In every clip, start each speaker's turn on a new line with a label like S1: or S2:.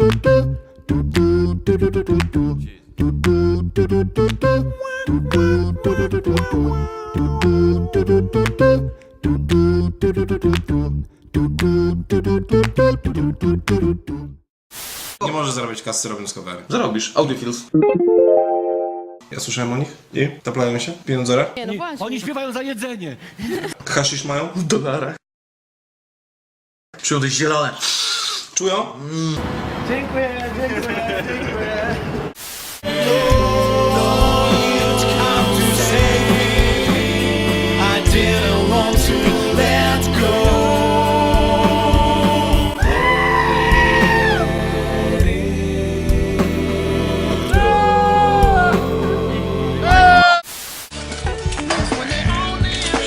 S1: Nie możesz zrobić kasy robiąc covery.
S2: Zarobisz. Audiofills.
S1: Ja słyszałem o nich i taplają się. Pieniądzera.
S3: Nie, no właśnie.
S4: Oni śpiewają za jedzenie.
S1: Haszisz mają
S2: w dolarach. Przyjąłeś zielone.
S1: Czują?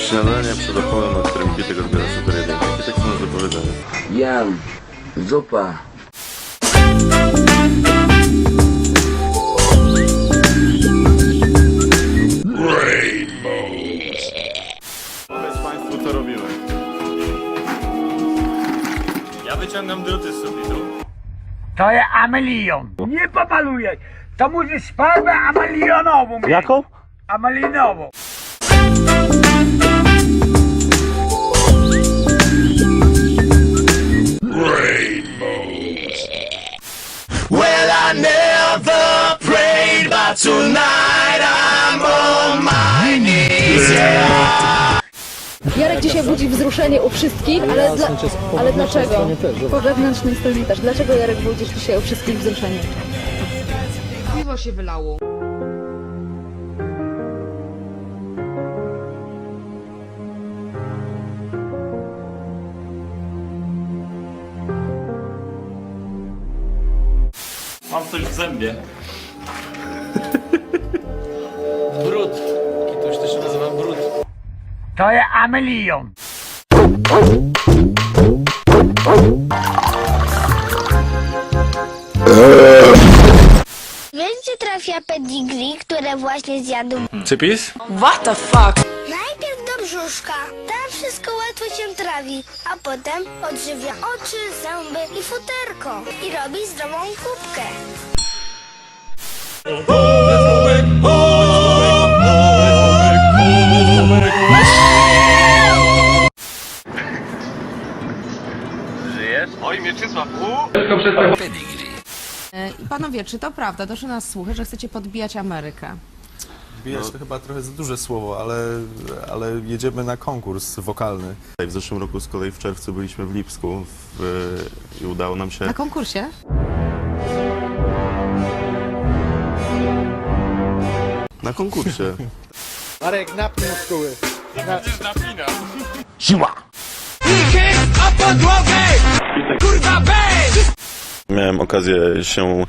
S5: Śniadanie przed opałem, na którym Kitek odbiera super jedynkę. Kitek co ma do powiedzenia?
S6: Jan, zupa.
S5: Powiedz Państwu co robimy.
S4: Ja wyciągam druty z sufitu.
S7: To jest amelion. Nie pomalujesz. To musisz farbę amelionową.
S4: Jaką?
S7: Amelinową.
S3: Jarek dzisiaj budzi wzruszenie u wszystkich, ale, dla, ale dlaczego? Po wewnętrznej stronie też. Dlaczego Jarek budzisz dzisiaj u wszystkich wzruszenie?
S8: Piwo się wylało.
S4: Mam coś w zębie. brud. Kituś to się nazywa brud.
S7: To jest amelion.
S9: Wiesz, gdzie trafia pedigree, które właśnie zjadł?
S2: Cypis?
S9: Najpierw do brzuszka. Tam wszystko łatwo się trawi, a potem odżywia oczy, zęby i futerko. I robi zdrową kubkę.
S8: I panowie, czy to prawda? Doszły nas słuchy, że chcecie podbijać Amerykę.
S10: Bijać to chyba trochę za duże słowo, ale, ale jedziemy na konkurs wokalny.
S5: W zeszłym roku z kolei w czerwcu byliśmy w Lipsku w, i udało nam się...
S8: Na konkursie?
S5: Na konkursie. Miałem okazję się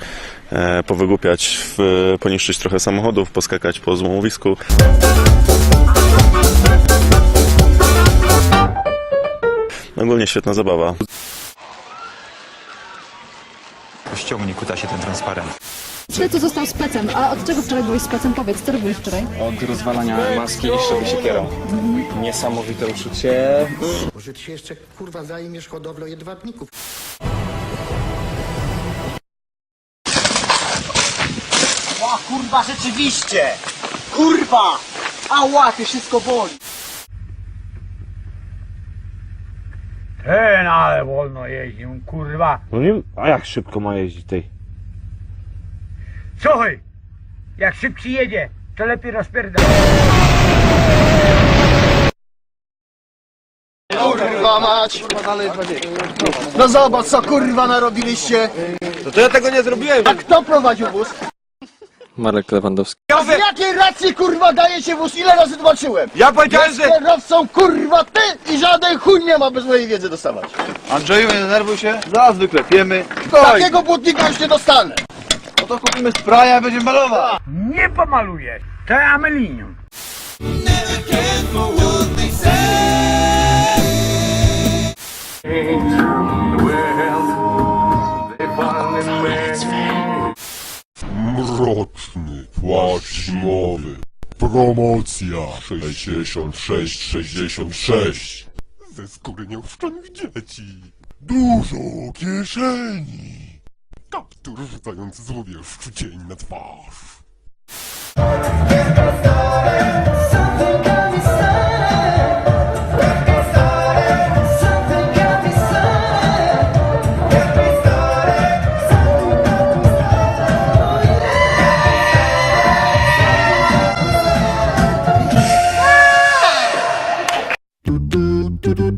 S5: powygłupiać, w, poniszczyć trochę samochodów, poskakać po złomowisku. Ogólnie świetna zabawa.
S6: Ściągnij kutasie ten transparent.
S3: Ty tu został specem, a od czego wczoraj byłeś specem? Powiedz, co robiłeś wczoraj?
S6: Od rozwalania maski i szczepi siekierą. Niesamowite uczucie.
S7: Może ty się jeszcze kurwa zajmiesz hodowlą jedwabników. O kurwa, rzeczywiście! Kurwa! Ała, ty wszystko boli! Ten, ale wolno jeździ, kurwa.
S4: No nie, a jak szybko ma jeździć tej?
S7: Słuchaj, jak szybciej jedzie, to lepiej rozpierdala. Kurwa mać! No zobacz co kurwa narobiliście!
S4: No to ja tego nie zrobiłem.
S7: A kto prowadził wóz?
S2: Marek Lewandowski.
S7: Z jakiej racji kurwa daje się wóz? Ile razy zobaczyłem?
S4: Ja powiedziałem,
S7: Jest kierowcą kurwa ty i żaden chuj nie ma bez mojej wiedzy dostawać.
S4: Andrzeju, nie denerwuj się. Zaraz wyklepiemy.
S7: Takiego błotnika już nie dostanę.
S4: No to kupimy spraja, będziemy malować.
S7: Nie pomalujesz. To amelinium.
S5: Promocja 66-66. Ze skóry nieuszczonych dzieci. Dużo kieszeni. Kaptur rzucający złowieszczu cień na twarz.